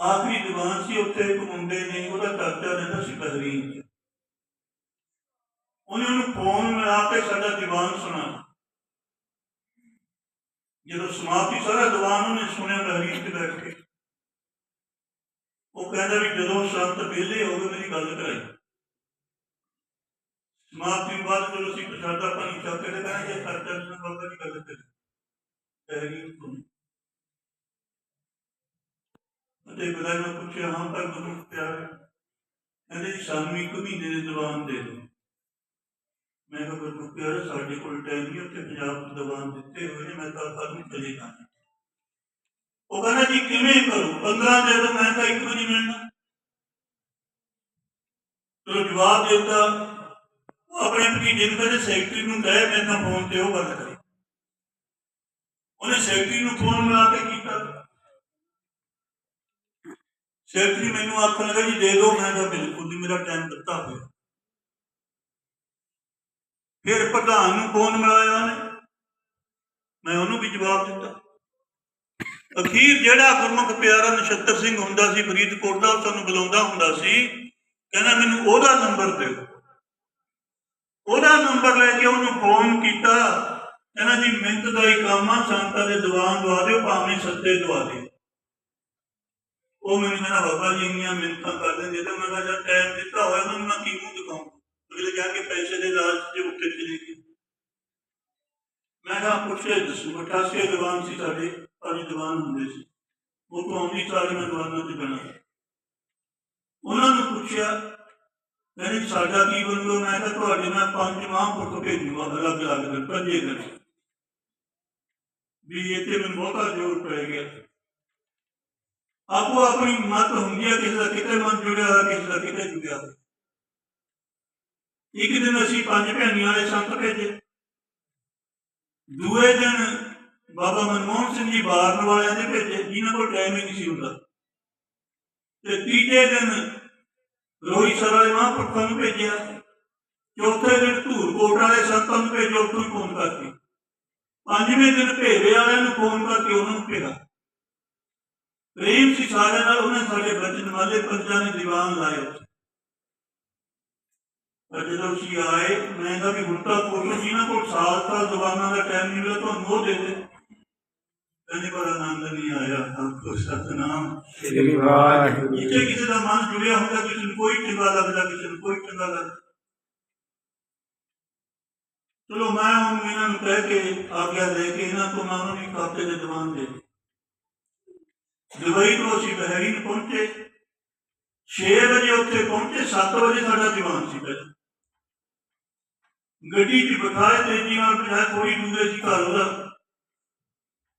ਆਖਰੀ ਦੀਵਾਨ ਸੀ, ਉੱਥੇ ਇੱਕ ਮੁੰਡੇ ਨੇ ਉਹਦਾ ਚਾਚਾ ਰਹਿੰਦਾ ਸੀ ਬਹਿਰੀਨ ਚ। ਉਹਨੇ ਉਹਨੂੰ ਫੋਨ ਮਿਲਾ ਕੇ ਸਾਡਾ ਦੀਵਾਨ ਸੁਣਾ। ਜਦੋਂ ਸਮਾਪਤੀ ਸਾਰਾ ਦੀਵਾਨ ਉਹਨੇ ਸੁਣਿਆ ਬਹਿਰੀਨ ਚ ਬੈਠ ਕੇ। ਉਹ ਕਹਿੰਦਾ ਵੀ ਜਦੋਂ ਸੰਤ ਵਿਹਲੇ ਹੋ ਗਏ, ਮੇਰੀ ਗੱਲ ਕਰਾਈ। ਸਮਾਪਤੀ ਬਾਅਦ ਜਦੋਂ ਅਸੀਂ ਪ੍ਰਸ਼ਾਦਾ ਪਾਣੀ ਛੱਕ ਕੇ ਕਹਿੰਦੇ ਜੇ ਚਾਚਾ ਜੀ ਬਾਬਾ ਦੀ ਗੱਲ ਕਰੀ। ਬਹਿਰੀਨ ਤੋਂ। ਅਤੇ ਬੁਲਾਈ ਮੈਂ ਪੁੱਛਿਆ, ਹਾਂ ਪਰ ਗੁਰੂ ਪਿਆਰੇ, ਕਹਿੰਦੇ ਸਾਨੂੰ ਇੱਕ ਮਹੀਨੇ ਦੇ ਦੀਵਾਨ ਦੇ ਦਿਓ। ਮੈਂ ਕਿਹਾ, ਗੁਰੂ ਪਿਆਰੇ, ਸਾਡੇ ਕੋਲ ਟਾਈਮ ਨਹੀਂ, ਉੱਥੇ ਪੰਜਾਬ ਤੋਂ ਦੀਵਾਨ ਦਿੱਤੇ ਹੋਏ ਨੇ, ਮੈਂ ਤਾਂ ਕੱਲ ਨੂੰ ਚਲੇ ਜਾਣਾ ਉਹ ਕਹਿੰਦਾ, ਜੀ ਕਿਵੇਂ ਕਰੂ? 15 ਦੇ ਦੋ ਮੈਂ ਤਾਂ ਇੱਕ ਵੀ ਨਹੀਂ ਮਿਲਣਾ। ਚਲੋ ਜਵਾਬ ਦਿੱਤਾ। ਉਹ ਆਪਣੇ ਭਤੀਜੇ ਨੂੰ ਕਹਿੰਦੇ, ਸੈਕਟਰੀ ਨੂੰ ਗਏ ਮੇਰੇ ਨਾਲ ਫੋਨ ਤੇ ਉਹ ਗੱਲ ਕਰੀ। ਉਹਨੇ ਸੈਕਟਰੀ ਨੂੰ ਫੋਨ ਮਿਲਾ ਕੇ ਕੀਤਾ। ਸੈਕਟਰੀ ਮੈਨੂੰ ਆਖਣ ਲੱਗਾ ਜੀ, ਦੇ ਦਿਓ ਮੈਂ ਤਾਂ ਬਿਲਕੁਲ ਨਹੀਂ, ਮੇਰਾ ਟਾਈਮ ਦਿੱਤਾ ਹੋਇਆ। ਫਿਰ ਪ੍ਰਧਾਨ ਨੂੰ ਫੋਨ ਮਿਲਾਇਆ ਉਹਨੇ। ਮੈਂ ਉਹਨੂੰ ਵੀ ਜਵਾਬ ਦਿੱਤਾ। ਅਖੀਰ ਜਿਹੜਾ ਗੁਰਮੁਖ ਪਿਆਰਾ ਨਛੱਤਰ ਸਿੰਘ ਹੁੰਦਾ ਸੀ, ਫਰੀਦਕੋਟ ਦਾ, ਉਹ ਸਾਨੂੰ ਬੁਲਾਉਂਦਾ ਹੁੰਦਾ ਸੀ। ਕਹਿੰਦਾ, ਮੈਨੂੰ ਉਹਦਾ ਨੰਬਰ ਦਿਓ। ਉਹਦਾ ਨੰਬਰ ਲੈ ਕੇ ਉਹਨੂੰ ਫੋਨ ਕੀਤਾ। ਕਹਿੰਦਾ, ਜੀ, ਮਿਹਨਤ ਦਾ ਹੀ ਕੰਮ ਆ ਸੰਤਾਂ ਦੇ ਦੀਵਾਨ ਦਵਾ ਦਿਓ, ਭਾਵੇਂ ਸੱਤੇ ਦਵਾ ਦਿਓ। ਉਹ ਮੈਨੂੰ ਕਹਿੰਦਾ, ਬਾਬਾ ਜੀ, ਇੰਨੀਆਂ ਮਿੰਤਾਂ ਕਰਦੇ ਨੇ ਮੈਂ ਕਿਹਾ, ਜਦ ਟਾਈਮ ਦਿੱਤਾ ਹੋਇਆ ਉਹਨੂੰ ਮੈਂ ਕੀ ਮੂੰਹ ਦਿਖਾਉਂ ਅਗਲੇ ਕਹਿ ਪੈਸੇ ਦੇ ਲਾਲਚ 'ਚ ਉੱਤੇ ਚਲੇ ਗਏ। ਮੈਂ ਕਿਹਾ, ਪੁੱਛੇ, ਦਸੂ 88 ਦੀਵਾਨ ਸੀ ਸਾਡੇ ਪੰਜ ਦੀਵਾਨ ਹੁੰਦੇ ਸੀ। ਉਹ ਤੋਂ ਆਉਂਦੀ ਸਾਰੀ ਮੈਂ ਦੀਵਾਨਾਂ 'ਚ ਬਣਾ ਉਹਨਾਂ ਨੂੰ ਪੁੱਛਿਆ, ਕਹਿੰਦੇ, ਸਾਡਾ ਕੀ ਬਣੂ ਮੈਂ ਕਿਹਾ, ਤੁਹਾਡੇ ਮੈਂ ਪੰਜ ਮਹਾਂਪੁਰਖ ਭੇਜੂਗਾ ਅਲੱਗ ਅਲੱਗ ਪੰਜੇ ਦਿਨ ਵੀ ਇੱਥੇ ਮੈਨੂੰ ਬਹੁਤਾ ਜ਼ੋਰ ਪੈ ਗਿਆ। ਆਪੋ ਆਪਣੀ ਮਤ ਹੁੰਦੀ ਹੈ ਕਿਸੇ ਦਾ ਕਿਤੇ ਮਨ ਜੁੜਿਆ ਹੋਇਆ, ਕਿਸੇ ਦਾ ਕਿਤੇ ਜੁੜਿਆ ਹੋਇਆ। ਇੱਕ ਦਿਨ ਅਸੀਂ ਪੰਜ ਭੈਣੀਆਂ ਵਾਲੇ ਸੰਤ ਭੇਜੇ। ਦੂਏ ਦਿਨ ਬਾਬਾ ਮਨਮੋਹਨ ਸਿੰਘ ਜੀ ਬਾਰਨ ਵਾਲਿਆਂ ਦੇ ਭੇਜੇ, ਜਿਨ੍ਹਾਂ ਕੋਲ ਟਾਈਮ ਹੀ ਨਹੀਂ ਸੀ ਹੁੰਦਾ। ਤੇ ਤੀਜੇ ਦਿਨ ਰੋਹੀ ਸਰ ਵਾਲੇ ਮਹਾਂਪੁਰਖਾਂ ਨੂੰ ਭੇਜਿਆ। ਚੌਥੇ ਦਿਨ ਧੂਰਕੋਟ ਵਾਲੇ ਸੰਤਾਂ ਨੂੰ ਭੇਜਿਆ ਉੱਥੋਂ ਹੀ ਫੋਨ ਕਰਕੇ ਪੰਜਵੇਂ ਦਿਨ ਭੇਵੇ ਵਾਲਿਆਂ ਨੂੰ ਫੋਨ ਕਰਕੇ ਉਹਨਾਂ ਨੂੰ ਭੇਜਿਆ। ਪ੍ਰੇਮ ਸੀ ਸਾਰਿਆਂ ਨਾਲ ਉਹਨਾਂ ਸਾਡੇ ਬਚਨ ਵਾਲੇ ਪੰਜਾਂ ਨੇ ਦੀਵਾਨ ਲਾਏ ਉੱਥੇ। ਪਰ ਜਦੋਂ ਅਸੀਂ ਆਏ ਮੈਂ ਕਿਹਾ ਵੀ ਹੁਣ ਤਾਂ ਕੋਸ਼ਿਸ਼ ਜਿਹਨਾਂ ਕੋਲ ਸਾਲ ਸਾਲ ਦੀਵਾਨਾਂ ਦਾ ਟਾਈਮ ਨਹੀਂ ਮਿਲਿਆ ਤੁਹਾਨੂੰ ਉਹ ਦੇ ਦੇ ਕਹਿੰਦੇ ਪਰ ਆਨੰਦ ਨਹੀਂ ਆਇਆ ਆਪਕੋ ਸਤਨਾਮ ਸ੍ਰੀ ਵਾਹਿਗੁਰੂ ਜਿੱਥੇ ਕਿਸੇ ਦਾ ਮਨ ਜੁੜਿਆ ਹੁੰਦਾ ਕਿਸੇ ਨੂੰ ਕੋਈ ਚੰਗਾ ਲੱਗਦਾ ਕਿਸੇ ਨੂੰ ਕੋਈ ਚੰਗਾ ਲੱਗਦਾ ਚਲੋ ਮੈਂ ਹੁਣ ਇਹਨਾਂ ਨੂੰ ਕਹਿ ਕੇ ਆਗਿਆ ਦੇ ਕੇ ਇਹਨਾਂ ਤੋਂ ਮੈਂ ਉਹਨਾਂ ਨੂੰ ਇੱਕ ਹਫ਼ਤੇ ਦੇ ਦੀਵਾਨ ਦੇ ਦੁਬਈ ਤੋਂ ਅਸੀਂ ਬਹਿਰੀਨ ਪਹੁੰਚੇ। 6 ਵਜੇ ਉੱਥੇ ਪਹੁੰਚੇ 7 ਵਜੇ ਸਾਡਾ ਦੀਵਾਨ ਸੀ ਪਹਿਲਾਂ। ਗੱਡੀ 'ਚ ਬਿਠਾਏ ਤੇ ਨਾਲ ਬਿਠਾਏ ਥੋੜੀ ਦੂਰੇ ਸੀ ਘਰ ਉਹਦਾ।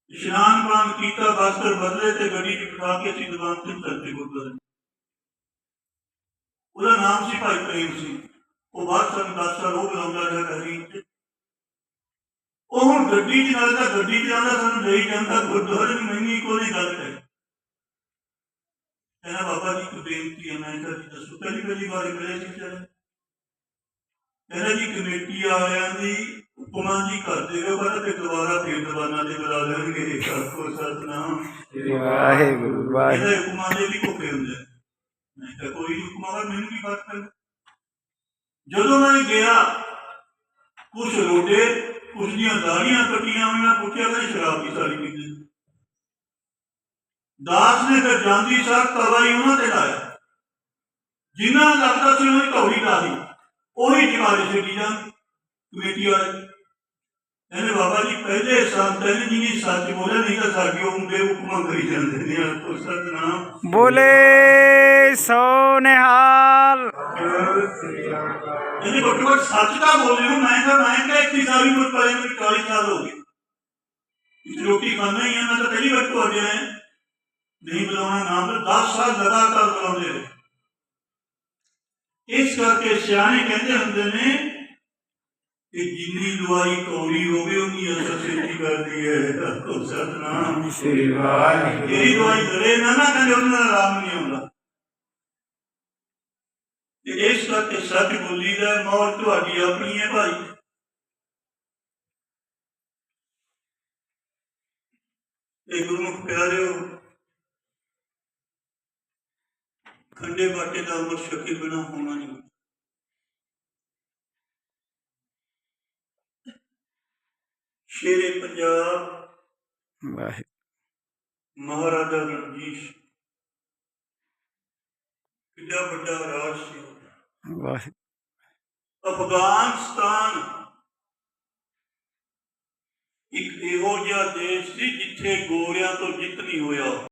ਇਸ਼ਨਾਨ ਪਾਣ ਕੀਤਾ, ਬਸਤਰ ਬਦਲੇ ਤੇ ਗੱਡੀ 'ਚ ਬਿਠਾ ਕੇ ਅਸੀਂ ਦੀਵਾਨ ਤੇ ਚੱਲਦੇ ਗੁਰਦੁਆਰੇ। ਉਹਦਾ ਨਾਮ ਸੀ ਭਾਈ ਪ੍ਰੇਮ ਸਿੰਘ। ਉਹ ਬਾਅਦ ਸਾਨੂੰ ਦਸ ਸਾਲ ਉਹ ਬੁਲਾਉਂਦਾ ਰਿਹਾ ਬਹਿਰੀਨ 'ਚ। ਉਹ ਹੁਣ ਗੱਡੀ 'ਚ ਨਾਲ ਤਾਂ ਗੱਡੀ 'ਚ ਆਉਂਦਾ, ਸਾਨੂੰ ਲਈ ਜਾਂਦਾ, ਗੁਰਦੁਆਰੇ ਨੂੰ ਮੈਨੀ ਕੋਈ ਗੱਲ ਕਹੀ ਕਹਿੰਦਾ ਬਾਬਾ ਜੀ ਕੋਈ ਬੇਨਤੀ ਹੈ ਮੈਂ ਕਿਹਾ ਜੀ ਦੱਸੋ ਪਹਿਲੀ ਪਹਿਲੀ ਵਾਰ ਮਿਲੇ ਸੀ ਚਲ ਕਹਿੰਦਾ ਜੀ ਕਮੇਟੀ ਵਾਲਿਆਂ ਦੀ ਹੁਕਮਾਂ ਜੀ ਕਰਦੇ ਰਹੋ ਪਰ ਤੇ ਦੁਬਾਰਾ ਫੇਰ ਦੀਵਾਨਾਂ ਦੇ ਬੁਲਾ ਲੈਣਗੇ ਕੋ ਸਤਨਾਮ ਸ੍ਰੀ ਵਾਹਿਗੁਰੂ ਵਾਹਿਗੁਰੂ ਇਹਦੇ ਹੁਕਮਾਂ ਦੇ ਵੀ ਕੋਪੇ ਹੁੰਦੇ ਆ। ਮੈਂ ਕਿਹਾ ਕੋਈ ਨੀ ਹੁਕਮਾਂ ਦਾ ਮੈਨੂੰ ਕੀ ਫ਼ਰਕ ਪੈਂਦਾ ਜਦੋਂ ਮੈਂ ਗਿਆ ਕੁਛ ਰੋਡੇ ਕੁਛ ਦੀਆਂ ਦਾੜੀਆਂ ਕੱਟੀਆਂ ਹੋਈਆਂ ਪੁੱਛਿਆ ਕਿ ਸ਼ਰਾਬ ਦੀ ਸਾਰੀ ਪੀਂਦੇ ਦਾਸ ਨੇ ਫਿਰ ਜਾਂਦੀ ਸਾਰ ਤਵਾਈ ਉਹਨਾਂ ਤੇ ਲਾਇਆ। ਜਿਨ੍ਹਾਂ ਨੂੰ ਲੱਗਦਾ ਸੀ ਉਹਨੇ ਕੌੜੀ ਲਾ ਲਈ। ਉਹੀ ਚਿਮਾਰੇ ਛੱਡੀ ਜਾਂ ਕਮੇਟੀ ਵਾਲੇ। ਇਹਨੇ ਬਾਬਾ ਜੀ ਪਹਿਲੇ ਸੰਤ ਨੇ ਜਿਹਨੇ ਸੱਚ ਬੋਲਿਆ ਨਹੀਂ ਤਾਂ ਸਾਡੀ ਉਹ ਮੁੰਡੇ ਹੁਕਮਾਂ ਕਰੀ ਜਾਂਦੇ ਨੇ। ਆਖੋ ਸਤਨਾਮ ਬੋਲੇ। ਸੋ ਨਿਹਾਲ ਇਹਨੇ ਘੱਟੋ ਘੱਟ ਸੱਚ ਤਾਂ ਬੋਲੇ ਹੋ ਮੈਂ ਤਾਂ ਮੈਂ ਕਿਹਾ ਇੱਥੇ ਸਾਰੀ ਉਮਰ ਪਰੇ ਮੇਰੀ 40 ਸਾਲ ਹੋ ਇਸ ਰੋਟੀ ਖਾਣਾ ਹੀ ਆ ਮੈਂ ਤਾਂ ਪਹਿਲੀ ਵਾਰ ਤੁਹਾਡੇ ਆਇਆ। ਨਹੀਂ ਬੁਲਾਉਣਾ ਨਾਮ ਪਰ 10 ਸਾਲ ਲਗਾਤਾਰ ਬੁਲਾਉਂਦੇ ਰਹੇ ਇਸ ਕਰਕੇ ਸਿਆਣੇ ਕਹਿੰਦੇ ਹੁੰਦੇ ਨੇ ਕਿ ਜਿੰਨੀ ਦਵਾਈ ਕੌੜੀ ਹੋਵੇ ਉਨੀ ਅਸਰ ਛੇਤੀ ਕਰਦੀ ਹੈ ਆਖੋ ਸਤਨਾਮ ਸ੍ਰੀ ਵਾਹਿਗੁਰੂ ਜਿਹੜੀ ਦਵਾਈ ਦਰੇ ਨਾ ਨਾ ਕਹਿੰਦੇ ਉਹਨਾਂ ਦਾ ਆਰਾਮ ਨਹੀਂ ਆਉਂਦਾ ਤੇ ਇਸ ਕਰਕੇ ਸੱਚ ਬੋਲੀ ਦਾ ਮੌਤ ਤੁਹਾਡੀ ਆਪਣੀ ਹੈ ਭਾਈ ਇਹ ਗੁਰਮੁਖ ਪਿਆਰਿਓ ਖੰਡੇ ਬਾਟੇ ਦਾ ਅਮਰ ਛਕੇ ਬਿਨਾ ਹੋਣਾ ਨਹੀਂ। ਸ਼ੇਰੇ ਪੰਜਾਬ। ਵਾਹਿਗੁਰੂ। ਮਹਾਰਾਜਾ ਰਣਜੀਤ। ਕਿੰਨਾ ਵੱਡਾ ਰਾਜ ਸੀ। ਵਾਹਿਗੁਰੂ। ਅਫਗਾਨਿਸਤਾਨ ਇੱਕ ਇਹੋ ਜਿਹਾ ਦੇਸ਼ ਸੀ ਜਿੱਥੇ ਗੋਰਿਆਂ ਤੋਂ ਜਿੱਤ ਨਹੀਂ ਹੋਇਆ।